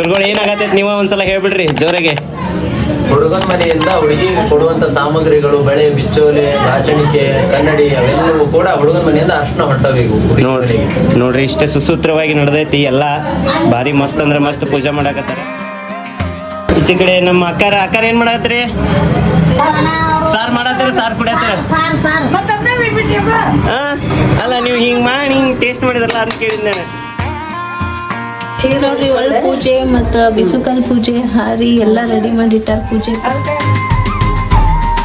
ಗುರುಗಳು ಏನಾಗತ್ತೆ ನೀವು ಒಂದ್ಸಲ ಹೇಳ್ಬಿಡ್ರಿ ಜೋರಿಗೆ. ಹುಡುಗನ ಮನೆಯಿಂದ ಹುಡುಗಿಗೆ ಕೊಡುವಂತ ಸಾಮಗ್ರಿಗಳು ಬಳೆ ಬಿಚ್ಚೋಲೆ ಬಾಚಣಿಕೆ ಕನ್ನಡಿ ಅವೆಲ್ಲವೂ ಕೂಡ ಹುಡುಗನ ಮನೆಯಿಂದ ಅರ್ಶನ ಹೊಂಟಬೇಕು ಹುಡುಗಿ ನೋಡ್ರಿ ನೋಡ್ರಿ ಇಷ್ಟೇ ಸುಸೂತ್ರವಾಗಿ ನಡೆದೈತಿ ಎಲ್ಲ. ಭಾರಿ ಮಸ್ತ್ ಅಂದ್ರೆ ಮಸ್ತ್ ಪೂಜೆ ಮಾಡಾಕತ್ತಾರ. ಈಚೆ ಕಡೆ ನಮ್ಮ ಅಕ್ಕಾರ ಅಕ್ಕಾರ ಏನ್ ಮಾಡತ್ರಿ? ಸಾರ್ ಮಾಡತ್ರಿ ಸಾರ್ ಕುಡಿಯತ್ತೀರ ಸಾರ್ ಸಾರ್ ಆ? ಅಲ್ಲ ನೀವು ಹಿಂಗ್ ಮಾಡಿ ಹಿಂಗ್ ಟೇಸ್ಟ್ ಮಾಡಿದ್ರಲ್ಲ ಅಂತ ಕೇಳಿದ್ನ ನಾನು ನೋಡ್ರಿ ಒಳ್ಳೆ ಪೂಜೆ ಮತ್ತ ಬಿಸುಕಲ್ ಪೂಜೆ ಹಾರಿ ಎಲ್ಲ ರೆಡಿ ಮಾಡಿಟ್ಟಾರ ಪೂಜೆ.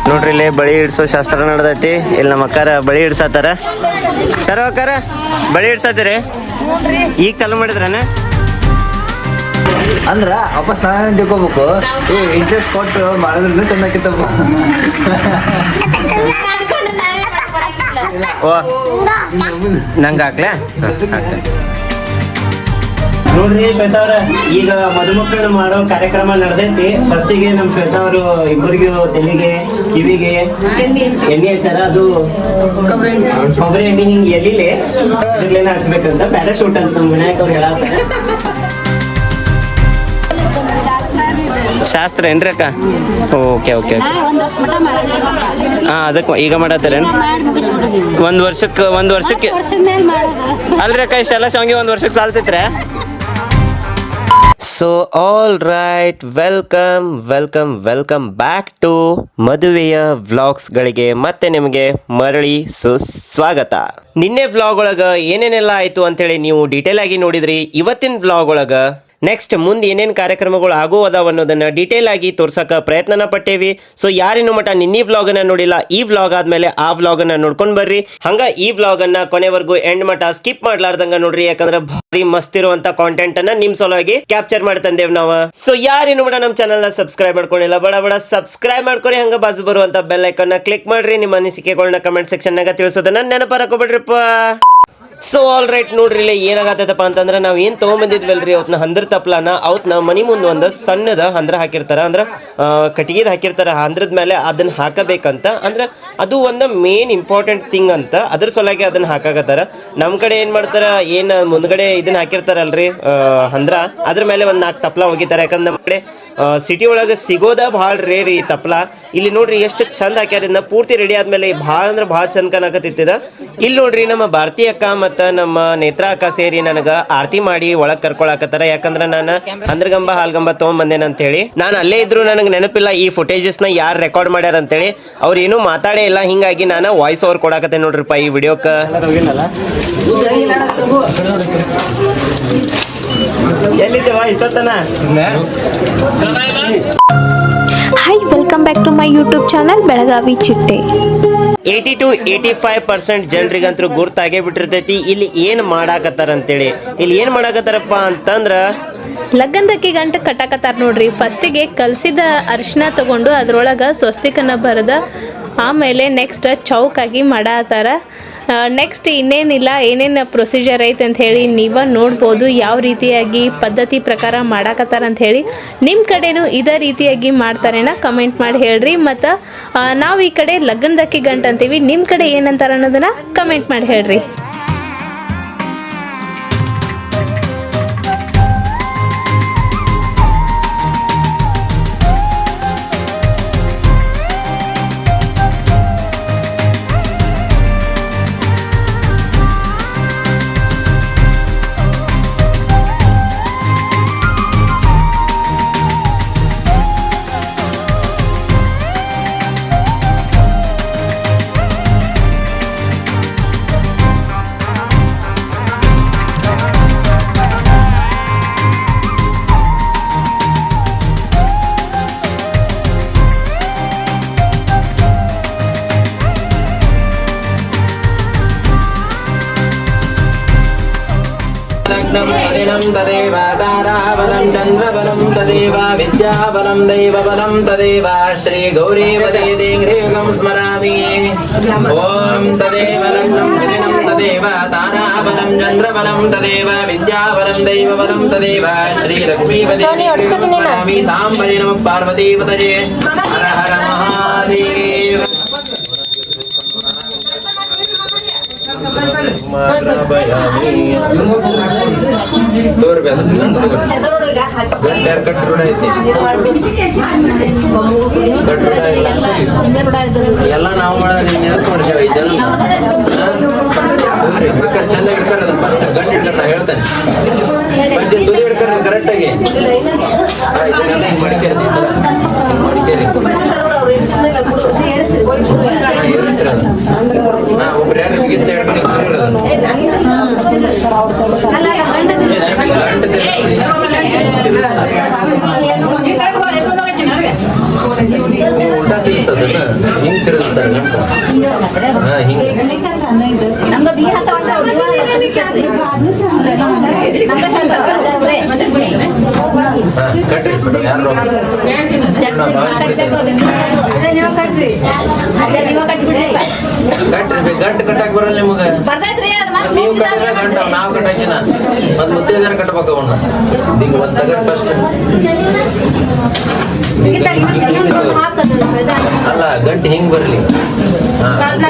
ನೋಡ್ರಿ ಇಲ್ಲಿ ಬಳಿ ಇಡ್ಸೋ ಶಾಸ್ತ್ರ ನಡ್ದೈತಿ. ಇಲ್ಲಿ ನಮ್ಮ ಅಕ್ಕಾರ ಬಳಿ ಇಡ್ಸತ್ತಾರ ಸರ್ ಅಕ್ಕಾರ ಬಳಿ ಇಡ್ಸತ್ತೀರಿ ಈಗ ಚಾಲು ಮಾಡಿದ್ರನ? ಅಂದ್ರ ವಾಪಸ್ ನಾವೇ ತಿಳ್ಕೊಬೇಕು. ಈ ಇಂಟ್ರೆಸ್ಟ್ ಕೊಟ್ಟು ಮಾಡಿದ್ರೆ ಚೆನ್ನಾಗಿತ್ತಪ್ಪ ಓ ನಂಗೆ ಹಾಕ್ಲಾ? ನೋಡ್ರಿ ಶ್ವೇತಾ ಅವ್ರ ಈಗ ಮಧುಮಕ್ಕಳು ಮಾಡೋ ಕಾರ್ಯಕ್ರಮ ನಡೆದೈತಿ. ಫಸ್ಟಿಗೆ ನಮ್ಮ ಶ್ವೇತಾ ಅವರು ಇಬ್ಬರಿಗೂ ತಲೆಗೆ ಕಿವಿಗೆ ಎಣ್ಣೆ ಹಚ್ಚಾರ ಅದು ಕೊಬ್ಬರಿ ಎಣ್ಣೆ. ಹಿಂಗ್ ಎಲ್ಲಿಲೆ ಅದ್ರಲ್ಲೇನ ಹಚ್ಬೇಕಂತ ಪ್ಯಾರಾಶೂಟ್ ಅಂತ ನಮ್ ವಿನಾಯಕ್ ಅವ್ರು ಹೇಳತ್ತಾರೆ. ಶಾಸ್ತ್ರ ಏನ್ರಿ ಅಕ್ಕ? ಓಕೆ ಓಕೆ ಹಾ ಅದಕ್ಕೆ ಈಗ ಮಾಡತ್ತಾರೇನು? ಮಾಡಿ ಒಂದ್ ವರ್ಷಕ್ಕೆ ಒಂದ್ ವರ್ಷಕ್ಕೆ ಅಲ್ರಿ ಅಕ್ಕ ಇಷ್ಟೆಲ್ಲ ಶಾವಿಗೆ ಒಂದ್ ವರ್ಷಕ್ಕೆ ಸಾಲ್ತೈತ್ರೆ so all right welcome welcome welcome back to ಮದುವೆಯ ವ್ಲಾಗ್ಸ್ಗಳಿಗೆ ಮತ್ತೆ ನಿಮಗೆ ಮರಳಿ ಸುಸ್ವಾಗತ ನಿನ್ನೆ ವ್ಲಾಗ್ ಒಳಗ ಏನೇನೆಲ್ಲ ಆಯ್ತು ಅಂತೇಳಿ ನೀವು ಡೀಟೇಲ್ ಆಗಿ ನೋಡಿದ್ರಿ. ಇವತ್ತಿನ ವ್ಲಾಗ್ ಒಳಗ ನೆಕ್ಸ್ಟ್ ಮುಂದೆ ಏನೇನು ಕಾರ್ಯಕ್ರಮಗಳು ಆಗೋ ಅದಾವ ಅನ್ನೋದನ್ನು ಡೀಟೇಲ್ ಆಗಿ ತೋರ್ಸೋಕೆ ಪ್ರಯತ್ನನ ಪಟ್ಟೇವಿ. ಸೊ ಯಾರಿನ ಮಟ ನಿನ್ನೆ ವ್ಲಾಗ್ ಅನ್ನ ನೋಡಿಲ್ಲ, ಈ ವ್ಲಾಗ್ ಆದ್ಮೇಲೆ ಆ ವ್ಲಾಗ್ ಅನ್ನ ನೋಡ್ಕೊಂಡ್ ಬರ್ರಿ. ಹಂಗ ಈ ವ್ಲಾಗ್ ಅನ್ನ ಕೊನೆವರೆಗೂ ಎಂಡ್ ಮಟ್ಟ ಸ್ಕಿಪ್ ಮಾಡ್ಲಾರ್ದಂಗ ನೋಡ್ರಿ, ಯಾಕಂದ್ರೆ ಭಾರಿ ಮಸ್ತ್ ಇರುವಂತ ಕಾಂಟೆಂಟ್ ಅನ್ನ ನಿಮ್ ಸಲುವಾಗಿ ಕ್ಯಾಪ್ಚರ್ ಮಾಡಿ ತಂದೇವ್ ನಾವ. ಸೊ ಯಾರೇನು ಮಟ್ಟ ನಮ್ ಚಾನಲ್ನ ಸಬ್ಸ್ಕ್ರೈಬ್ ಮಾಡ್ಕೊಂಡಿಲ್ಲ, ಬಡ ಬಡ ಸಬ್ಸ್ಕ್ರೈಬ್ ಮಾಡ್ಕೊರಿ, ಹಂಗ ಬಾಜು ಬರುವಂತ ಬೆಲ್ ಐಕನ್ ಕ್ಲಿಕ್ ಮಾಡ್ರಿ. ನಿಮ್ಮ ಅನಿಸಿಕೆಗಳನ್ನ ಕಮೆಂಟ್ ಸೆಕ್ಷನ್ ನಾಗ ತಿಳಿಸೋದನ್ನ ನೆನಪರಾಕೋಬಿಡ್ರಿಪ್ಪ ಸೊ ಆಲ್ ರೈಟ್ ನೋಡ್ರಿ ಇಲ್ಲಿ ಏನಾಗತ್ತಪ್ಪ ಅಂತಂದ್ರೆ ನಾವು ಏನು ತೊಗೊಂಬಂದಿದ್ವಲ್ರಿ, ಅವತ್ನ ಹಂದ್ರ ತಪ್ಲನ, ಅವತ್ನ ಮನಿ ಮುಂದೆ ಒಂದು ಸಣ್ಣದ ಹಂದ್ರ ಹಾಕಿರ್ತಾರ, ಅಂದ್ರೆ ಕಟ್ಟಿಗೆದ ಹಾಕಿರ್ತಾರ, ಹಂದ್ರದ ಮೇಲೆ ಅದನ್ನ ಹಾಕಬೇಕಂತ, ಅಂದ್ರೆ ಅದು ಒಂದು ಮೇನ್ ಇಂಪಾರ್ಟೆಂಟ್ ಥಿಂಗ್ ಅಂತ, ಅದ್ರ ಸಲುವಾಗಿ ಅದನ್ನ ಹಾಕಾಕತ್ತಾರ. ನಮ್ಮ ಕಡೆ ಏನು ಮಾಡ್ತಾರ, ಏನು ಮುಂದ್ಗಡೆ ಇದನ್ನ ಹಾಕಿರ್ತಾರಲ್ರಿ ಹಂದ್ರ, ಅದ್ರ ಮೇಲೆ ಒಂದು ನಾಲ್ಕು ತಪ್ಲ ಹೋಗಿತಾರೆ, ಯಾಕಂದ್ರೆ ನಮ್ಮ ಕಡೆ ಸಿಟಿ ಒಳಗೆ ಸಿಗೋದ ಭಾಳ ರೇರ್ ಈ ತಪ್ಲ. ಇಲ್ಲಿ ನೋಡ್ರಿ, ಎಷ್ಟು ಚಂದ ಹಾಕ್ಯಾರ ಪೂರ್ತಿ ರೆಡಿ ಆದ್ಮೇಲೆ ಭಾಳ ಅಂದ್ರೆ ಭಾಳ ಚಂದ ಕಾಣಕತ್ತಿತ್ತದ. ಇಲ್ಲಿ ನೋಡ್ರಿ, ನಮ್ಮ ಭಾರತೀಯ ಅಕ್ಕ ಮತ್ತ ನಮ್ಮ ನೇತ್ರ ಅಕ್ಕ ಸೇರಿ ನನಗೆ ಆರತಿ ಮಾಡಿ ಒಳಗೆ ಕರ್ಕೊಳಕತ್ತಾರ. ಯಾಕಂದ್ರೆ ನಾನು ಅಂದ್ರಗಂಬ ಹಾಲ್ಗಂಬ ಅಂತ ಹೇಳಿ ನಾನು ಅಲ್ಲೇ ಇದ್ರು ನನಗೆ ನೆನಪಿಲ್ಲ ಈ ಫುಟೇಜಸ್ನ ಯಾರು ರೆಕಾರ್ಡ್ ಮಾಡ್ಯಾರ ಅಂತೇಳಿ. ಅವ್ರು ಏನೂ ಮಾತಾಡೇ ಇಲ್ಲ. ಹಿಂಗಾಗಿ ನಾನು ವಾಯ್ಸ್ ಓವರ್ ಕೊಡಾಕತ್ತೆ ನೋಡ್ರಿಪ್ಪ ಈ ವಿಡಿಯೋಕ್ಕೆ ಎಲ್ಲಿದ್ದೇವಾ? ಇಷ್ಟೊತ್ತನ? Hi welcome back to my YouTube channel Belagavi ಚಿಟ್ಟೆ eighty to eighty five percent ಜನರಿಗಂತೂ ಗುರ್ತಾಗೇ ಬಿಟ್ಟಿರ್ತೈತಿ ಇಲ್ಲಿ ಏನು ಮಾಡಾಕತ್ತಾರ ಅಂತೇಳಿ ಇಲ್ಲಿ ಏನು ಮಾಡಾಕತ್ತಾರಪ್ಪ ಅಂತಂದ್ರೆ ಲಗ್ನದಕ್ಕಿ ಗಂಟು ಕಟ್ಟಾಕತ್ತಾರ ನೋಡ್ರಿ. ಫಸ್ಟಿಗೆ ಕಲಸಿದ ಅರಿಶಿನ ತಗೊಂಡು ಅದ್ರೊಳಗೆ ಸ್ವಸ್ತಿಕನ ಬರೆದ, ಆಮೇಲೆ ನೆಕ್ಸ್ಟ್ ಚೌಕಾಗಿ ಮಾಡಾತಾರ ನೆಕ್ಸ್ಟ್ ಇನ್ನೇನಿಲ್ಲ, ಏನೇನು ಪ್ರೊಸೀಜರ್ ಐತೆ ಅಂತ ಹೇಳಿ ನೀವ ನೋಡ್ಬೋದು, ಯಾವ ರೀತಿಯಾಗಿ ಪದ್ಧತಿ ಪ್ರಕಾರ ಮಾಡಾಕತ್ತಾರ ಅಂತ ಹೇಳಿ ನಿಮ್ಮ ಕಡೆನೂ ಇದೇ ರೀತಿಯಾಗಿ ಮಾಡ್ತಾರೇನ ಕಮೆಂಟ್ ಮಾಡಿ ಹೇಳ್ರಿ. ಮತ್ತು ನಾವು ಈ ಕಡೆ ಲಗ್ನದಕ್ಕಿ ಗಂಟು ಅಂತೀವಿ ನಿಮ್ಮ ಕಡೆ ಏನಂತಾರ ಅನ್ನೋದನ್ನ ಕಮೆಂಟ್ ಮಾಡಿ ಹೇಳ್ರಿ. பலம் சந்திரபலம் ததேவா வித்யாபலம் தெய்வபலம் ததேவா. ஸ்ரீ கௌரீவதேதே கிரேகம் ஸ்மராமி. ஓம் ததேவ லக்னம் தினம் ததேவ தாராபலம் சந்திரபலம் ததேவ வித்யாபலம் தெய்வபலம் ததேவ. ஸ்ரீ லக்ஷ்மீபதேவி சாம்பரி நம பார்வதீபதே ஹர ஹர மகாதேவ. दो रुपया ಐತಿ. ಎಲ್ಲ ನಾವು ಮಾಡೋದು ನೀನು ನೆನಪು ಮಾಡ್ಸೇವ ಈ ಜನ ಬೇಕಾದ್ರೆ ಚಂದ ಅದನ್ನ ಗಂಟು ನಾ ಹೇಳ್ತೇನೆ. ಫಸ್ಟ್ ತುದಿ ಹಿಡ್ತಾರೆ ಕರೆಕ್ಟಾಗಿ ಮಡಿಕೇರಿ ಮಡಿಕೇರಿ ಅದು. ಒಬ್ರು ಯಾರು ಹೇಳ್ಕೊಂಡು ಇರಿಸ್ರಿ ಅದನ್ನು ಗಂಟು ತಿರ್ಗಿಸ್ರಿ. ನೀವು ತಿರ್ಗ್ಸೋದನ್ನ ಹಿಂಗ್ ತಿರುಗಿಸ್ತಾರೆ ಕಟ್ರಿ ಗಂಟು ಕಟ್ಟಕ್ ಬರಲ್ಲ ನಿಮಗೆ. ನೀವು ಕಟ್ಟಿದ್ರೆ ಗಂಟು ನಾವು ಕಟ್ಟಾಕಿನ. ಮತ್ ಮುತ್ತೈದಾರ ಕಟ್ಬೇಕು ಅವನ್ನ. ಈಗ ಒಂದ್ ತಗರ್ ಫಸ್ಟ್ ಅಲ್ಲ ಗಂಟು ಹಿಂಗ್ ಬರ್ಲಿ? ಗಂಟೆ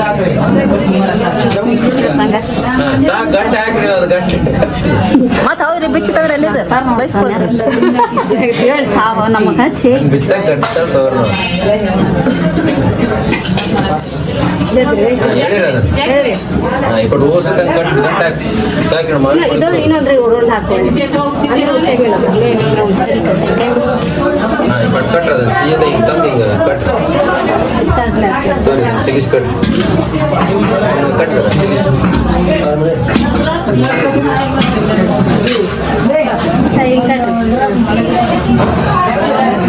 ಹಾಕ್ರಿ. ಗಂಟು ಅದು ಗಂಟು. ಮತ್ ಅವ್ರಿ ಬಿಚ್ಚಿದ್ರೆ ನಮಗ ಹಚ್ಚಿ ಕಟ್ತಾರ ತಗೋರ್ ನಾವು ಹಾ, ಹೇಳಿರಿ ಅದನ್ನ ಹಾ, ಈ ಕಡೆ ಓಸಕ್ಕಂಗ್ ಕಟ್ ಗಂಟು ಹಾಕಿ ಹಾಕಿ ಇದು ಮಾಡಿ ಇನ್ನೊಂದ್ರಿ ಉರುಳ್ ಹಾಕೊಳ್ಳಿ ಹಾ ಈ ಕಟ್ ಕಟ್ರಿ ಅದನ್ನ ಸೀದಾ ಹಿಂಗ್ ತಂದು ಹಿಂಗ ಕಟ್ ತೋರಿ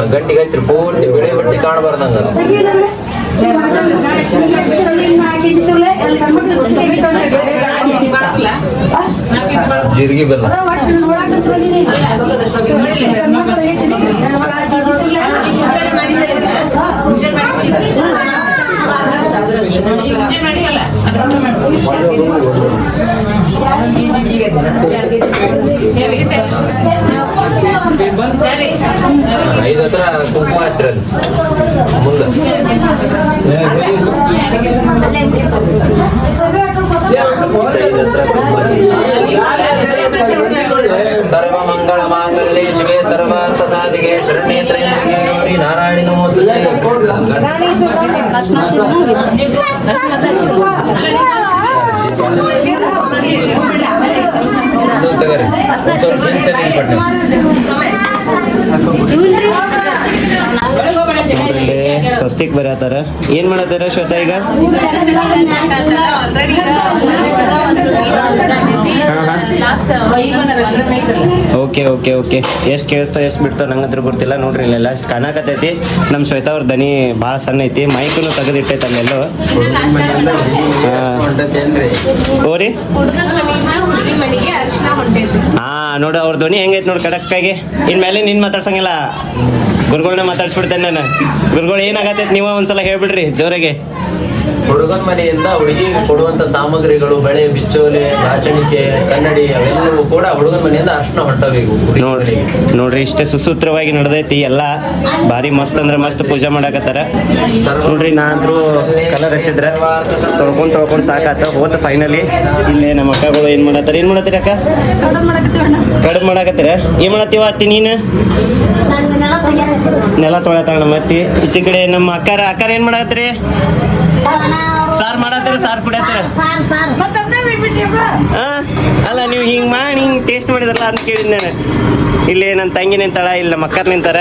ಅಷ್ಟ ಕೈಗೆ ಹಚ್ಚಿರಿ ಪೂರ್ತಿ ಬಿಳಿ ಬಟ್ಟಿ ಕಾಣಬಾರ್ದಂಗ. ಜೀರಿಗೆ ಬೆಲ್ಲ ಐದು ಹತ್ರ ಕುಂಕುಮ ಹಚ್ಚಿರಲ್ಲಿ ಮುಂದೆ. ಐದು ಹತ್ರ ಕುಂಕುಮ ಸರ್ವ ಮಂಗಳ ಮಾಂಗಲ್ಯ ಶಿವೆ ಸರ್ವಾರ್ಥ ಸಾಧಿಗೆ ಶರಣ್ಯೇ ತ್ರಯಂಬಕೆ ಗೌರಿ ನಾರಾಯಣಿ ನಮೋಸ್ತುತೆ ಸ್ವಸ್ತಿಕ್ ಬರತ್ತಾರ. ಏನ್ ಮಾಡತ್ತಾರ ಶ್ವೇತಾ ಈಗ? Okay okay okay. ಎಷ್ಟು ಕೇಳಿಸ್ತಾ ಎಷ್ಟು ಬಿಡ್ತಾವ ನಂಗಂತ್ರ ಗೊತ್ತಿಲ್ಲ. ನೋಡ್ರಿ ಇಲ್ಲೆಲ್ಲ ಕಾಣಕತ್ತೈತಿ ನಮ್ಮ ಶ್ವೇತಾ ಅವ್ರ ದನಿ ಭಾಳ ಸಣ್ಣ ಐತಿ. ಮೈಕನ್ನು ತೆಗೆದಿಟ್ಟೈತೆ ಅಲ್ಲೆಲ್ಲೋ. ಹೋರಿ ಓರಿ? ಹಾ ನೋಡು, ಅವ್ರ ಧ್ವನಿ ಹೆಂಗೈತೆ ನೋಡಿ ಕಡಕ್ಕಾಗಿ ಇನ್ಮೇಲೆ ನಿನ್ ಮಾತಾಡ್ಸಂಗಿಲ್ಲ. ಗುರುಗಳನ್ನ ಮಾತಾಡ್ಸ್ಬಿಡ್ತೇನೆ ನಾನು. ಗುರುಗಳು ಏನಾಗತ್ತೈತೆ ನೀವ ಒಂದ್ಸಲ ಹೇಳ್ಬಿಡ್ರಿ ಜೋರಾಗೆ. ಹುಡುಗನ ಮನೆಯಿಂದ ಹುಡುಗಿಗೆ ಕೊಡುವಂತ ಸಾಮಗ್ರಿಗಳು ಬಳೆ ಬಿಚ್ಚೋಲೆ ಲಾಚಣಿಕೆ ಕನ್ನಡಿ ಅವೆಲ್ಲವೂ ಕೂಡ ಹುಡುಗನ ಮನೆಯಿಂದ ಅರ್ಶನ ಹುಡುಗಿ ನೋಡ್ರಿ ನೋಡ್ರಿ ಇಷ್ಟೇ ಸುಸೂತ್ರವಾಗಿ ನಡೆದೈತಿ ಎಲ್ಲ ಭಾರಿ ಮಸ್ತ್ ಅಂದ್ರೆ ಮಸ್ತ್ ಪೂಜೆ ಮಾಡಾಕತ್ತಾರ. ನೋಡ್ರಿ ನಾ ಅಂದ್ರು ಕಲರ್ ಹಚ್ಚಿದ್ರ ತೊಳ್ಕೊಂಡ್ ತೊಳ್ಕೊಂಡ್ ಸಾಕಾತ ಹೋತ ಫೈನಲಿ ಇಲ್ಲೇ ನಮ್ಮ ಅಕ್ಕಗಳು ಏನ್ ಮಾಡತ್ತಾರ? ಏನ್ ಮಾಡತ್ತೀರ ಅಕ್ಕ? ಕಡಿಮೆ ಮಾಡಾಕತ್ತೀರ? ಏನ್ ಮಾಡತ್ತೀವ ಅತ್ತಿ ನೀನು? ನೆಲ ತೊಳತಾಳ ಮತ್ತಿ ಈಚೆ ಕಡೆ ನಮ್ಮ ಅಕ್ಕಾರ ಅಕ್ಕಾರ ಏನ್ ಮಾಡತ್ತೀರಿ ಸಾರ್ ಮಾಡತ್ತೀರ ಸಾರ್ ಕುಡಿಯತ್ತೀರ? ಅಲ್ಲ ನೀವು ಹಿಂಗ್ ಮಾಡಿ ಹಿಂಗ್ ಟೇಸ್ಟ್ ಮಾಡಿದ್ರಲ್ಲ ಅಂತ ಕೇಳಿದ್ ನಾನು. ಇಲ್ಲಿ ನನ್ನ ತಂಗಿ ನಿಂತಾಳ ಇಲ್ಲಿ ನಮ್ಮ ಅಕ್ಕರ್ ನಿಂತಾರ.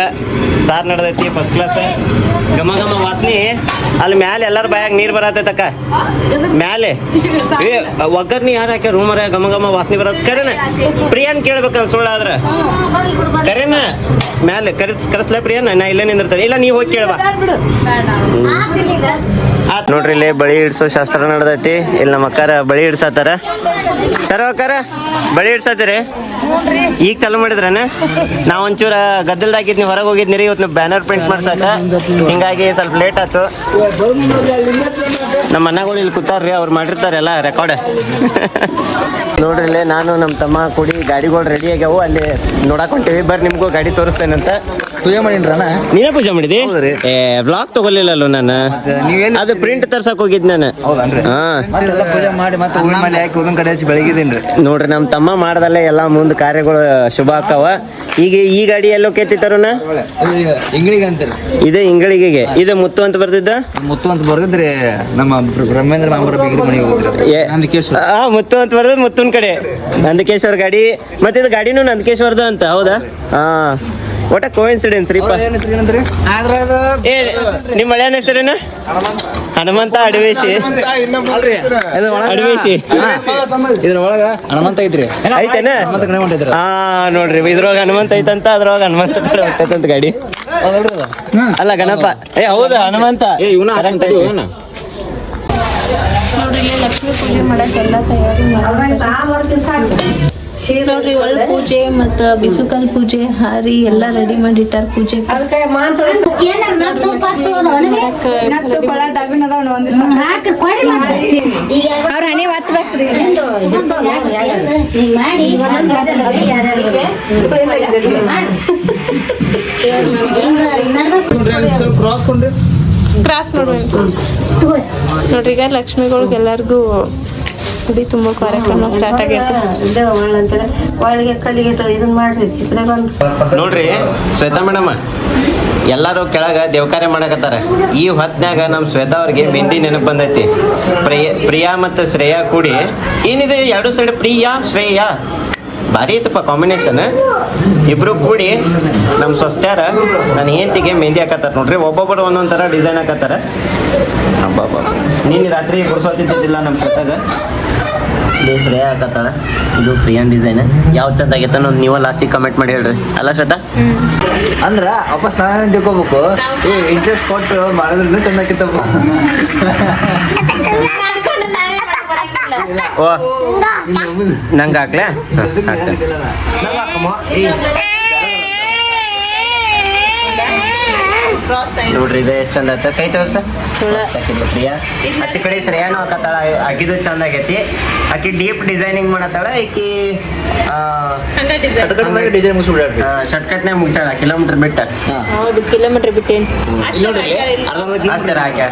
ಸಾರ್ ನಡ್ದೈತಿ ಫಸ್ಟ್ ಕ್ಲಾಸ್ ಘಮ ಘಮ ವಾತ್ನಿ. ಅಲ್ಲಿ ಮ್ಯಾಲೆ ಎಲ್ಲಾರು ಬಾಯಾಗ ನೀರ್ ಬರತೈತಕ್ಕ ಮ್ಯಾಲೆ. ಏ ಒಗ್ಗರ್ನಿ ಯಾರು ಹಾಕ್ಯಾರ? ರೂಮರ ಘಮ ಘಮ ವಾಸನಿ ಬರತ್ ಕರೆನ? ಪ್ರಿಯಾನ್ ಕೇಳ್ಬೇಕ ಸುಳ್ಳಾದ್ರ ಕರೆನ? ಮ್ಯಾಲೆ ಕರೆಸ್ ಕರೆಸ್ಲ ಪ್ರಿಯಾನ? ನಾ ಇಲ್ಲೇ ನಿಂದಿರ್ತಾರೆ ಇಲ್ಲ ನೀವು ಹೋಗಿ ಕೇಳ್ಬಾ. ನೋಡ್ರಿ ಇಲ್ಲಿ ಬಳಿ ಇಡ್ಸೋ ಶಾಸ್ತ್ರ ನಡ್ದೈತಿ. ಇಲ್ಲಿ ನಮ್ಮ ಅಕ್ಕಾರ ಬಳಿ ಹಿಡ್ಸತ್ತಾರ ಸರ್, ಅಕ್ಕಾರ, ಬಳಿ ಹಿಡ್ಸತ್ತೀರಿ ಈಗ ಚಾಲು ಮಾಡಿದ್ರೇನ? ನಾವು ಒಂಚೂರ ಗದ್ದಲ್ದಾಗಿದ್ ನೀವು ಹೊರಗೆ ಹೋಗಿದ್ನಿ ರೀ. ಇವತ್ತು ಬ್ಯಾನರ್ ಪ್ರಿಂಟ್ ಮಾಡ್ಸಕ. ಹಿಂಗಾಗಿ ಸ್ವಲ್ಪ ಲೇಟ್ ಆಯ್ತು. ನಮ್ಮ ಮನೆಗಳು ಇಲ್ಲಿ ಕೂತಾರ್ರಿ ಅವ್ರು ಮಾಡಿರ್ತಾರೆಲ್ಲ ರೆಕಾರ್ಡ್ ನೋಡ್ರಿ ನಾನು ನಮ್ಮ ತಮ್ಮ ಕೂಡಿ ಗಾಡಿಗಳು ರೆಡಿ ಆಗ್ಯಾವು. ಅಲ್ಲಿ ನೋಡಕ್ ಹೊಂಟೀವಿ. ಬರ್ರಿ ನಿಮ್ಗೂ ಗಾಡಿ ತೋರಿಸ್ತೇನಂತ ಪೂಜೆ ಮಾಡಿನ್ರಣ ನೀನೇ ಪೂಜೆ ಮಾಡಿದಿ. ಏ ಬ್ಲಾಗ್ ತಗೊಲಿಲ್ಲಲ್ಲ ನಾನು. ಅದು ಪ್ರಿಂಟ್ ತರ್ಸಕ್ ಹೋಗಿದ್ ನಾನು. ನೋಡ್ರಿ ನಮ್ಮ ತಮ್ಮ ಮಾಡ್ದಲ್ಲೇ ಎಲ್ಲ ಮುಂದ್ ಕಾರ್ಯಗಳು ಶುಭ ಆಗ್ತಾವ. ಈಗ ಈ ಗಾಡಿ ಎಲ್ಲೋ ಕೇತಿ ತರುಣ ಇಂಗ್ಳಿಗೆ ಇದು ಇಂಗಳಿಗೆಗೆ ಇದು ಮುತ್ತು ಅಂತ ಬರ್ತಿದ್ದ ಮುತ್ತು ಅಂತ ಬರ್ದಿದ್ರಿ. ನಮ್ಮ ಬ್ರ- ಬ್ರಹ್ಮೇಂದ್ರ ಮಾಮರ ಬಿಗಿರಿ ಮನೆಗೆ ಹೋಗಿದ್ರಿ ನಂದಕೇಶ್ವರ. ಹಾ ಮುತ್ತು ಅಂತ ಬರ್ತದೆ ಮುತ್ತುನ್ ಕಡೆ. ನಂದಕೇಶ್ವರ ಗಾಡಿ. ಮತ್ತೆ ಇದು ಗಾಡಿನೂ ನಂದಕೇಶ್ವರದ ಅಂತ ಹೌದಾ? ಹಾ ಒಟ್ಟ ಕೋಇನ್ಸಿಡೆನ್ಸ್ ರೀಪ. ಏ ನಿಮ್ಮ ಹಳೆಯನ ಹೆಸರೇನ ಹನುಮಂತ ಅಡವೇಶಿ. ಅಡವೇಶಿ. ಇದ್ರೊಳಗ ಹನುಮಂತ ಐತ್ರಿ. ಐತೇನ? ಹನುಮಂತ ಹಾ ನೋಡ್ರಿ ಇದ್ರೊಳಗ ಹನುಮಂತ ಐತಂತ ಅದ್ರೊಳಗ ಹನುಮಂತ ಕಡೆ ಹೊಟ್ಟೈತಂತ ಗಾಡಿ. ಅಲ್ಲ ಗಣಪ. ಏ ಹೌದಾ ಹನುಮಂತ. Correct ಐತಿ. ನೋಡ್ರಿ ಲಕ್ಷ್ಮೀ ಪೂಜೆ ಮಾಡಕ್ಕೆಲ್ಲ ತಯಾರಿ ಮಾಡಿ ನೋಡ್ರಿ ಒಳ ಪೂಜೆ ಮತ್ತ ಬಿಸುಕಲ್ ಪೂಜೆ ಹಾರಿ ಎಲ್ಲ ರೆಡಿ ಮಾಡಿಟ್ಟಾರ ಪೂಜೆ. ಅವ್ರ ಹಣಿ ಒತ್ತಬೇಕ್ರಿ ಮಾಡಿ ಕ್ರಾಸ್ ಮಾಡ್ಬೇಕು ನೋಡ್ರಿ, ಈಗ ಲಕ್ಷ್ಮಿಗಳಿಗೆ ಎಲ್ಲರಿಗೂ ಗುಡಿ ತುಂಬಾ ಕಾರ್ಯಕ್ರಮ ಸ್ಟಾರ್ಟ್ ಆಗೈತೆ. ನೋಡ್ರಿ, ಶ್ವೇತಾ ಮೇಡಮ್, ಎಲ್ಲಾರು ಕೆಳಗ ದೇವಕಾರ್ಯ ಮಾಡಕತ್ತಾರ. ಈ ಹೊತ್ನ್ಯಾಗ ನಮ್ ಶ್ವೇತಾ ಅವ್ರಿಗೆ ಬಿಂದಿ ನೆನಪು ಬಂದೈತಿ. ಪ್ರಿಯಾ ಮತ್ತು ಶ್ರೇಯಾ ಕೂಡಿ, ಏನಿದೆ ಎರಡು ಸೈಡ್ ಪ್ರಿಯಾ, ಶ್ರೇಯಾ? ಭಾರಿ ಐತಪ್ಪ ಕಾಂಬಿನೇಷನ್ ಇಬ್ರು ಕೂಡಿ ನಮ್ಮ ಸ್ವಸ್ತ್ಯಾರ ನನ್ನ ಹೆಂಡತಿಗೆ ಮೆಹಂದಿ ಹಾಕತ್ತಾರ ನೋಡ್ರಿ. ಒಬ್ಬೊಬ್ಬರು ಒಂದೊಂದು ಥರ ಡಿಸೈನ್ ಹಾಕತ್ತಾರ. ಅಬ್ಬಬ್ಬ ನಿನ್ನೆ ರಾತ್ರಿ ಗುರ್ಸೋತಿದ್ದಿಲ್ಲ ನಮ್ಮ ಕತ್ತಾಗ. ಇದು ಶ್ರೇಯಾ ಹಾಕತ್ತಾಳ ಇದು ಪ್ರಿಯಾನ್ ಡಿಸೈನ್ ಯಾವ ಚಂದ ಆಗೈತೆ ಅನ್ನೋದು ನೀವು ಲಾಸ್ಟಿಗೆ ಕಮೆಂಟ್ ಮಾಡಿ ಹೇಳ್ರಿ. ಅಲ್ಲ ಶ್ವೇತಾ? ಅಂದ್ರೆ ವಾಪಸ್ ಸ್ನಾನ ತಿಳ್ಕೊಬೇಕು. ಈ ಇಂಟ್ರೆಸ್ಟ್ ಕೊಟ್ಟು ಮಾಡಿದ್ರೆ ಚಂದ ಆಕಿತ್ತಪ್ಪ ಓ ನಂಗೆ ಹಾಕ್ಲೆ ನೋಡ್ರಿ ಇದು ಎಷ್ಟು ಚಂದ ಆಯ್ತು ಕೈ ತೋರ್ಸ. ಪ್ರಿಯಾ. ಆಚೆ ಕಡೆ ಶ್ರೇಯಾನು ಹಾಕತ್ತಾಳ ಆಕಿದು ಚಂದ ಆಗೈತಿ. ಆಕಿ ಡೀಪ್ ಡಿಸೈನಿಂಗ್ ಮಾಡತ್ತಾಳ ಆಕಿ. ಡಿಸೈನ್ ಮುಗಿಸ್ಬಿಡ್ರಿ ಶಾರ್ಟ್ಕಟ್ನಾಗ ಮುಗಿಸಾಳ ಕಿಲೋಮೀಟರ್ ಬಿಟ್ಟ ಹೌದು ಕಿಲೋಮೀಟರ್ ಬಿಟ್ಟು ಅಷ್ಟರ ಹಾಕ್ಯ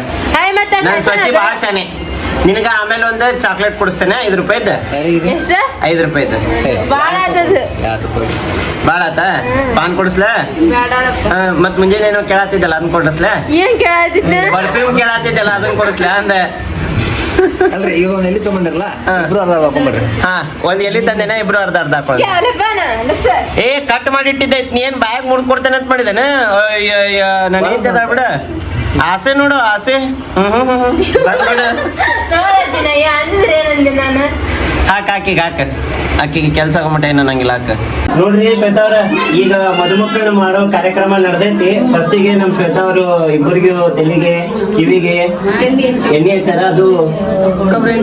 ನಾನು ಸ್ವಚ್ಛ ಭಾಷಾನೆ ನಿನಗ ಆಮೇಲೆ ಒಂದು ಚಾಕ್ಲೇಟ್ ಕೊಡಿಸ್ತೇನೆ ಐದು ರೂಪಾಯಿದ ಎಷ್ಟ? ಐದು ರೂಪಾಯಿದ ಬಾಳ ಆದದ ಭಾಳ ಆತ? ಪಾನ್ ಕೊಡಿಸ್ಲ? ಮತ್ ಮುಂಜಾನೆ ಏನೋ ಕೇಳತ್ತಿದ್ದಲ್ಲ ಅದನ್ನ ಕೊಡಿಸ್ಲ? ಏನ್ ಪರ್ಫ್ಯೂಮ್ ಕೇಳತ್ತಿದ್ದಲ್ಲ ಅದನ್ನ ಕೊಡಿಸ್ಲ ಅಂದೆ. ಅಲ್ರಿ ಈಗ ಒಂದ್ ಎಲ್ಲಿ ತಗೊಂಡಿರಲ್ಲ ಹಾ. ಇಬ್ರು ಅರ್ಧ ಹಾಕೊಂಡ್ಬಿಡ್ರಿ. ಹಾ ಒಂದ್ ಎಲ್ಲಿ ತಂದೇನ ಇಬ್ರು ಅರ್ಧ ಅರ್ಧ ಹಾಕೊಳ್ಳಿ ಏ ಕಟ್ ಮಾಡಿಟ್ಟಿದ್ದೈತ್ ನೀ ಏನ್ ಬ್ಯಾಗ್ ಮುರ್ದ್ ಕೊಡ್ತೇನೆ ಅಂತ ಮಾಡಿದೇನ? ನನ್ನ ಏನ್ ಬಿಡ. ಆಸೆ ನೋಡು ಆಸೆ. ಹಾಕ ಆಕಿಗೆ ಹಾಕ್. ಆಕಿಗೆ ಕೆಲಸ ಮಟ್ಟ ಏನ ನಂಗಿಲ್ಲ ಹಾಕ. ನೋಡ್ರಿ ಶ್ವೇತಾ ಅವ್ರ ಈಗ ಮಧುಮಕ್ಕಳು ಮಾಡೋ ಕಾರ್ಯಕ್ರಮ ನಡೆದೈತಿ. ಫಸ್ಟಿಗೆ ನಮ್ ಶ್ವೇತಾ ಅವರು ಇಬ್ಬರಿಗೂ ತೆಲಿಗೆ ಕಿವಿಗೆ ಎಣ್ಣೆ ಹಚ್ಚಾರ ಅದು ಕೊಬ್ಬರಿ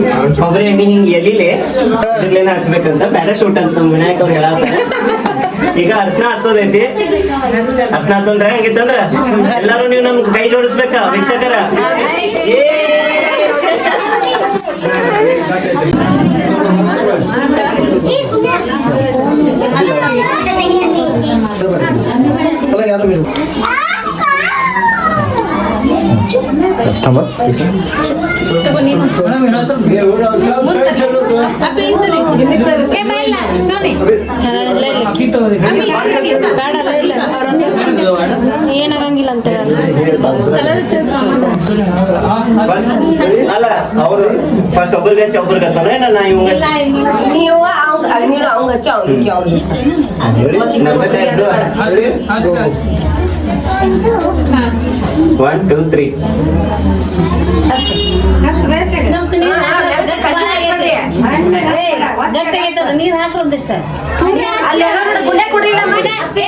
ಎಣ್ಣೆ. ಹಿಂಗ್ ಎಲ್ಲಿಲೆ ಹಚ್ಬೇಕಂತ ಪ್ಯಾರಾಶೂಟ್ ಅಂತ ನಮ್ ವಿನಾಯಕ್ ಅವ್ರು ಹೇಳತ್ತಾರ ಈಗ ಅರ್ಶನ ಹಚ್ಚೋದೈತಿ. ಅರ್ಶನ ಹಚ್ಚೋಣ್ರೆ ಹಂಗಿತ್ತಂದ್ರ? ಎಲ್ಲಾರು ನೀವು ನಮ್ಗೆ ಕೈ ಜೋಡಿಸ್ಬೇಕ ವೀಕ್ಷಕರ? ಏ! ಏನಾಗಂಗಿಲ್ಲ ಅಂತ ಅಲ್ಲ ಅವ್ರು ಫಸ್ಟ್ ಒಬ್ಬರಿಗೆ ಹಚ್ಚಿ ಒಬ್ಬರಿಗೆ ಹಚ್ಚಲ್ಲ ಏನ ನಾ ಇವಂಗ. ನೀವು ನೀನು ಅವಂಗ ಹಚ್ಚ ಅವ್ರಿಗೆ ಅವ್ರಿಗೆ ಒನ್ ಟೂ ತ್ರೀ ನಮ್ಗ್ ನೀರ್ ಹಾಕ್ರಿ. ಒಂದಿಷ್ಟ ಗುಂಡೆ ಅಕ್ಕ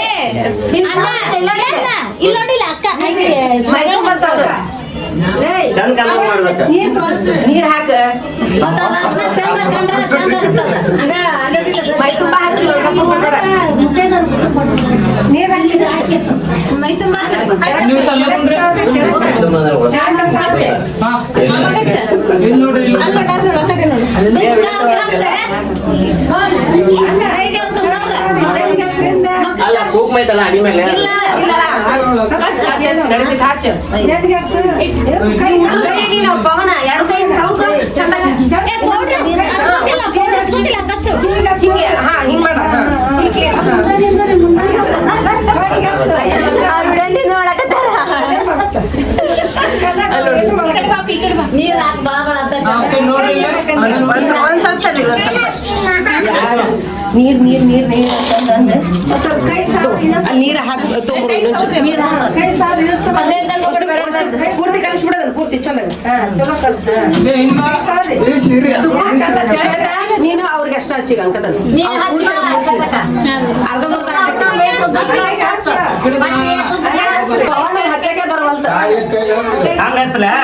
ನೀರ್ ಹಾಕ ಮೈ ತುಂಬಾ. ಮೈ ತುಂಬಾ ನೀವು ಸಲ್ಲಕೊಂಡ್ರೆ ಅಲ್ಲ ಕೂಕ್ ಐತಲ್ಲ ಅಡಿ ಮೇಲೆ ಇಲ್ಲ, ಹಚ್ಚ್, ಹಚ್ಚ್, ನಡೀತೈತ್, ಹಚ್ಚ್. ನೀನು ಪವನ ಎರಡು ಕೈ ಸೌಂಡ್ ಚಂದಾಗ ಹಿಂಗೆ ಹಾ ಹಿಂಗ್ ಮಾಡ ಹಾ. ಹಿಂಗೆ, ಹಾ. ಆಕೆ ನೋಡಿ ಇಲ್ಲಿ. ಅದನ್ನ ಒಂದ್ ಒಂದ್ ಸ್ವಲ್ಪ ಸರಿ ಒಂದ್ ಸ್ವಲ್ಪ ನೀರ್ ನೀರ್ ನೀರ್ ನೀರ್ ಅಲ್ಲಿ ನೀರ್ ಹಾಕಿ ನೀರ್ ಪೂರ್ತಿ ಕಲಿಸ್ಬಿಡೋದನ್ನ ಪೂರ್ತಿ ಚಲೋ ನೀನು ಅವ್ರಿಗೆ ಅಷ್ಟ ಹಚ್ಚಿಗ ಅನ್ಕದನ್ ಅರ್ಧ ಹತ್ತಕ್ಕೆ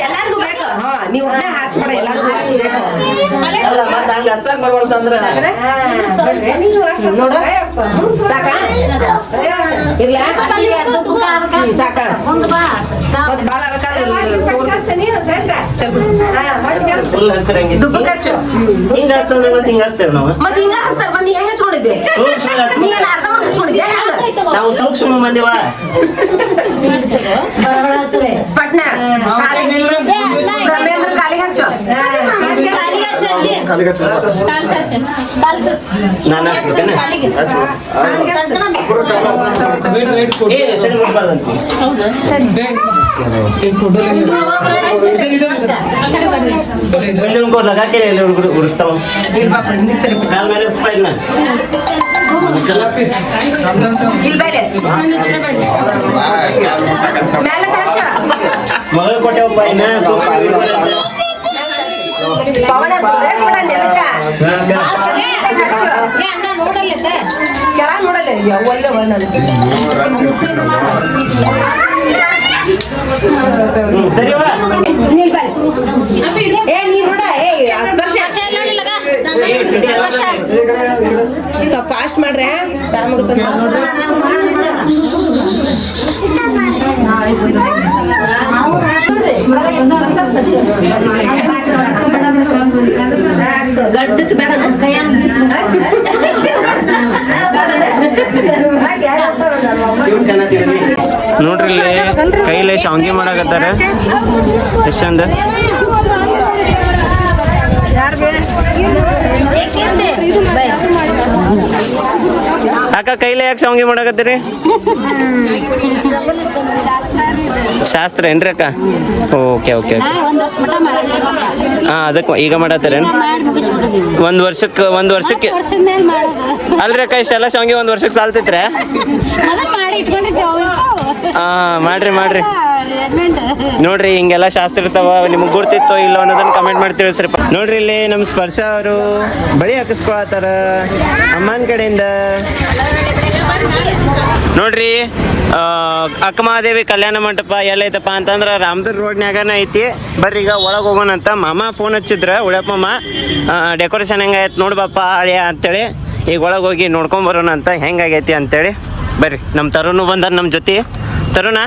ಎಲ್ಲಾರ್ಗೂ ಬೇಕು. ಹಾ ನೀವು ಒಳ್ಳೆ ಹಚ್ಬೇಡ ಎಲ್ಲಾರ್ಗೂ ಬೇಕು. ಅಲ್ಲ ಮತ್ತೆ ಹಂಗ ಹಚ್ಚಕ್ ಬರ್ಬಾರ್ದು ಅಂದ್ರ ನೋಡು. ಸಾಕ? ಇರ್ಲ ಸಾಕ. ಬಾಳ ಫುಲ್ ಹಚ್ಚರಂಗಿ ದುಬ್ಬಕ್ ಹಚ್ಚು ಹಿಂಗ ಹಚ್ಚಂದ್ರೆ ಮತ್ತೆ ಹಿಂಗ ಹಚ್ತೇವೆ ನಾವು? ಮತ್ ಹಿಂಗ ಹಚ್ತಾರ ಬಂದು ಹೆಂಗ ಹಚ್ಕೊಂಡಿದ್ದೆ? ಸೂಕ್ಷ್ಮ ನೀ ಏನ್ ಅರ್ಧ ಬರ್ಧ ಹಚ್ಕೊಂಡಿದ್ದೆ ಹೆಂಗ? ನಾವು ಸೂಕ್ಷ್ಮ ಮಂದಿವ ಪಟ್ನ ಆಕೆ ಕಾಲಿಗೆ ನಿಲ್ರಿ. ಕಾಲಿಗೆ ಹಚ್ಚು. ನಾನು ಕೊಟ್ಟೆ ಮಗಳು ಕೊಟ್ಟೆವಪ್ಪ ಇನ್ನ ಇರ್ಬಾರ್ದು. ಪವನ ಸುರೇಶ್ ಬಿಡ ನೆಲಕ್ಕ ಹಚ್ಚು ಕೆಳಗ್ ನೋಡಲ್ಲ? ಯಾವಲ್ಲ ನಾನು. ಹ್ಮ್, ಸರಿವಾ ನೀಲ್ ಬಾಯ್ ಏ ನೀ ನೋಡ ಏ ಸ್ಪರ್ಶ. ಸ್ವಲ್ಪ ಫಾಸ್ಟ್ ಮಾಡ್ರೆ ಟೈಮ್ ಆಗುತ್ತೆ ಗಡ್ಡಕ್ಕೆ ಬೇಡ ಕ್ಯೂಟ್ ಕಾಣತ್ತೀರಿ. ನೋಡ್ರಿ ಕೈಲೇ ಶಾಂಗಿ ಮಾಡಾಕತ್ತಾರ. ಎಷ್ಟು ಚಂದ ಅಕ್ಕ, ಕೈಲೇ ಯಾಕೆ ಶಾಂಗಿ ಮಾಡಾಕತ್ತೀರಿ? ಶಾಸ್ತ್ರ ಏನ್ರಿ ಅಕ್ಕ? Okay okay. ಹಾ ಅದಕ್ಕೆ ಈಗ ಮಾಡತ್ತಾರೆ ಒಂದ್ ವರ್ಷಕ್ಕೆ ಒಂದ್ ವರ್ಷಕ್ಕೆ ಅಲ್ರಿ ಅಕ್ಕ ಇಷ್ಟೆಲ್ಲ ಶಾವಿಗೆ ಒಂದ್ ವರ್ಷಕ್ಕೆ ಸಾಲ್ತೈತ್ರೆ ಹಾ ಮಾಡ್ರಿ ಮಾಡ್ರಿ. ನೋಡ್ರಿ ಹಿಂಗೆಲ್ಲ ಶಾಸ್ತ್ರ ಇರ್ತಾವ ನಿಮ್ಗೆ ಗುರ್ತಿತ್ತೋ ಇಲ್ಲೋ ಅನ್ನೋದನ್ನ ಕಮೆಂಟ್ ಮಾಡಿ ತಿಳಿಸ್ರಿ ನೋಡ್ರಿ ಇಲ್ಲಿ ನಮ್ಮ ಸ್ಪರ್ಶ ಅವರು ಬಳಿ ಹಾಕಿಸ್ಕೊಳತ್ತಾರ ಅಮ್ಮನ ಕಡೆಯಿಂದ. ನೋಡ್ರಿ ಅಕ್ಕಮಹಾದೇವಿ ಕಲ್ಯಾಣ ಮಂಟಪ ಎಲ್ಲೈತಪ್ಪ ಅಂತಂದ್ರೆ ರಾಮದುರ್ ರೋಡ್ನ್ಯಾಗನ ಐತಿ. ಬರ್ರಿ ಈಗ ಒಳಗೆ ಹೋಗೋಣಂತ ಮಾಮ ಫೋನ್ ಹಚ್ಚಿದ್ರ ಉಳ್ಯಪ್ಪ ಮಾಮ ಡೆಕೋರೇಷನ್ ಹೆಂಗಾಯ್ತು ನೋಡ್ಬಪ್ಪ ಅಳಿಯ ಅಂತೇಳಿ. ಈಗ ಒಳಗೆ ಹೋಗಿ ನೋಡ್ಕೊಂಬರೋಣ ಅಂತ ಹೆಂಗಾಗೈತಿ ಅಂತೇಳಿ. ಬರ್ರಿ ನಮ್ಮ ತರುಣು ಬಂದ ನಮ್ಮ ಜೊತೆ. ತರುಣ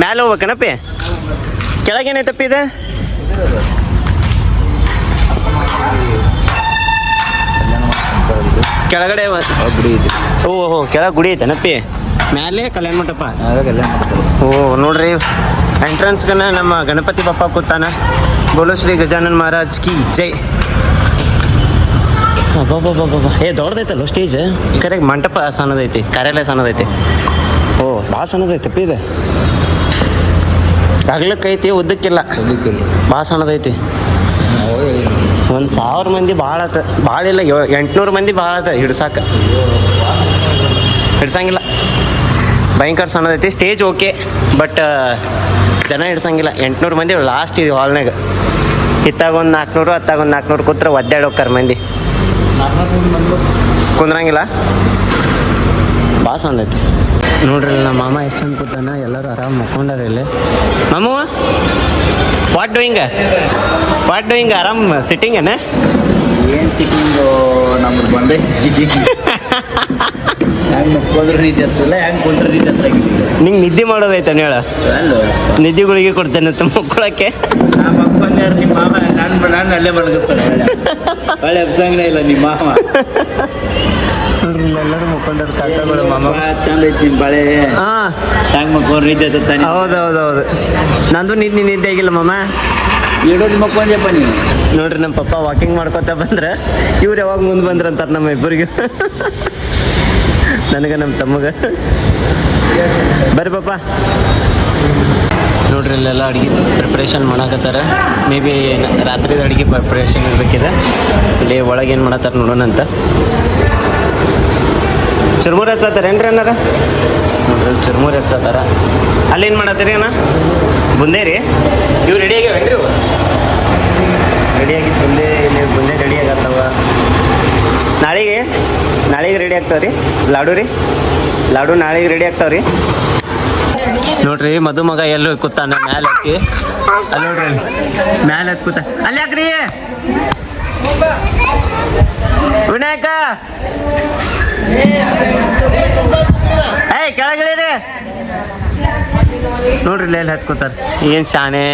ಮ್ಯಾಲೆ ಹೋಗ್ಬೇಕನಪ್ಪಿ? ಕೆಳಗೇನೈತಪ್ಪ ಇದು? ಕೆಳಗಡೆ ಓಹೋ ಕೆಳಗೆ ಗುಡಿ ಐತೆನಪ್ಪಿ? ಮ್ಯಾಲೆ ಕಲ್ಯಾಣ ಮಂಟಪ. ಓ ನೋಡ್ರಿ. ಎಂಟ್ರೆನ್ಸ್ಗನ ನಮ್ಮ ಗಣಪತಿ ಬಪ್ಪ ಕೂತಾನ. ಬೋಲೋ ಶ್ರೀ ಗಜಾನನ್ ಮಹಾರಾಜ್ ಕಿ ಜೈ. ಅಬ್ಬಬ್ಬಬ್ಬಬ್ಬ. ಏ ದೊಡ್ಡದೈತಲ್ಲ ಸ್ಟೇಜ್? ಕರೆಕ್ಟ್ ಮಂಟಪ ಸಣ್ಣದೈತಿ ಕಾರ್ಯಾಲಯ ಸಣ್ಣದೈತಿ. ಓ ಭಾಳ ಸಣ್ಣದೈತಪ್ಪ ಇದು. ಅಗ್ಲಕ್ಕೈತಿ ಉದ್ದಕ್ಕಿಲ್ಲ. ಭಾಳ ಸಣ್ಣದೈತಿ. ಒಂದು ಸಾವಿರ ಮಂದಿ ಭಾಳ ಆತ. ಭಾಳ ಇಲ್ಲ ಎಂಟ್ನೂರು ಮಂದಿ ಭಾಳ ಆತ ಹಿಡ್ಸಾಕ. ಹಿಡ್ಸಂಗಿಲ್ಲ. ಭಯಂಕರ ಸಣ್ಣದೈತಿ ಸ್ಟೇಜ್ ಓಕೆ ಬಟ್ ಜನ ಹಿಡ್ಸಂಗಿಲ್ಲ. ಎಂಟ್ನೂರು ಮಂದಿ ಲಾಸ್ಟ್ ಇದು ಹಾಲ್ನಾಗ ಇತ್ತಾಗ ಒಂದು ನಾಲ್ಕುನೂರು ಹತ್ತಾಗ ಒಂದು ನಾಲ್ಕುನೂರು ಕೂತ್ರೆ ಒದ್ದಾಡಿ ಹೋಗ್ತಾರೆ ಮಂದಿ. ಕುಂದ್ರಂಗಿಲ್ಲ? ಭಾಳ ಅಂದೈತಿ ನೋಡ್ರಿ ನಮ್ಮ ಮಾಮ ಎಷ್ಟು ಚಂದ ಕೂತಾನ. ಎಲ್ಲರೂ ಆರಾಮ್ ಮಕ್ಕೊಂಡಾರ ಇಲ್ಲಿ. ಮಾಮು ವಾಟ್ ಡೂಯಿಂಗ್ ವಾಟ್ ಡೂಯಿಂಗ್ ಆರಾಮ್ ಸಿಟ್ಟಿಂಗ್ ಏನೇ? ಏನು ಸಿಟ್ಟಿಂಗು ನಮ್ದು ಬಂದೈತಿ ಸಿಕ್ಕಿಂಗ್ ಹೆಂಗ್ ಮಕ್ಕೋದ್ರ ರೀತಿ ಅಂತಲ್ಲ ಹೆಂಗ್ ಕುಂದ್ರ ರೀತಿ ಅಂತ ನಿಂಗೆ ನಿದ್ದೆ ಮಾಡೋದೈತೆ ಹೇಳ? ನಿದ್ದೆಗಳಿಗೆ ನಿದ್ದೆ ಗುಳಿಗೆ ಕೊಡ್ತೇನೆ ಅಂತ ಮಕ್ಕಳಕ್ಕೆ. ನಾ ಮಕ್ಕೊಂಡ್ಯಾರ ನಿಮ್ಮ ಮಾವ ನಾನು ನಾನು ಅಲ್ಲೇ ಮಲಗುತ್ತಾನೆ ಒಳ್ಳೆ ಇಲ್ಲ ನಿಮ್ಮ ಮಾಮ ನೋಡ್ರಿ ಎಲ್ಲರೂ ಮಕ್ಕೊಂಡಾರ ಕಾಕಗಳು ಮಾಮ. ಚಂದ ಐತಿ ನಿಮ್ಮ ಬಳೆ. ಹಾ. ಹೆಂಗ್ ಮಕ್ಕೋರ್ ರೀತಿ ಅಂತ ತಾನೆ ಹೌದು ಹೌದು ಹೌದು ನಂದು ನಿದ್ದೆ ನಿದ್ದೆ ಆಗಿಲ್ಲ ಮಾಮ. ಇಡೋದು ಮಕ್ಕೊಂಡ್ಯಪ್ಪ ಬನ್ನಿ ನೋಡ್ರಿ ನಮ್ಮ ಪಪ್ಪ ವಾಕಿಂಗ್ ಮಾಡ್ಕೊತ ಬಂದ್ರೆ ಇವ್ರು ಯಾವಾಗ ಮುಂದೆ ಬಂದ್ರ ಅಂತಾರೆ ನಮ್ಮ ಇಬ್ಬರಿಗೆ. ನನಗೆ ನಮ್ಮ ತಮ್ಮಗ. ಬರ್ರಿ ಪಪ್ಪ ನೋಡ್ರಿ, ಇಲ್ಲೆಲ್ಲ ಅಡುಗೆ ಪ್ರಿಪ್ರೇಷನ್ ಮಾಡಾಕತ್ತಾರ. ಮೇ ಬಿ ರಾತ್ರಿದ ಅಡುಗೆ ಪ್ರಿಪ್ರೇಷನ್ ಇರ್ಬೇಕಿದೆ. ಇಲ್ಲಿ ಒಳಗೆ ಏನು ಮಾಡತ್ತಾರ ನೋಡೋಣ ಅಂತ. ಚುರ್ಮುರಿ ಹಚ್ಚತ್ತಾರ ಏನ್ರಿ ಅನ್ನಾರ ನೋಡ್ರಿ, ಚುರ್ಮುರಿ ಹಚ್ಚತ್ತಾರ. ಏನು ಮಾಡತ್ತೀರಿ ಅಣ್ಣ? ಬುಂದೇ ರೀ. ಇವು ರೆಡಿ ಆಗ್ಯಾವೇನ್ರಿ ಇವು ರೆಡಿಯಾಗಿ ಬುಂದೆ ಇಲ್ಲಿ ಬುಂದೆ ರೆಡಿ ಆಗತ್ತವ ನಾಳೆಗೆ ನಾಳೆಗೆ ರೆಡಿ ಆಗ್ತಾವ್ರಿ? ಲಾಡು ರೀ. ಲಾಡು ನಾಳೆಗೆ ರೆಡಿ ಆಗ್ತಾವ್ರಿ. ನೋಡ್ರಿ ಮದುಮಗ ಎಲ್ಲೂ ಕೂತಾನ, ಮ್ಯಾಲ ಹಾಕಿ. ಅಲ್ಲಿ ನೋಡ್ರಿ, ಮ್ಯಾಲ ಹತ್ತಿ ಕೂತ ಅಲ್ಲಿ ಯಾಕ್ರಿ ವಿನಾಯಕ! ಏಯ್, ಕೆಳಗಿಳಿರಿ. ನೋಡ್ರಿ, ಇಲ್ಲಿ ಹತ್ಕೋತಾರ ಏನ್ ಶಾನೆ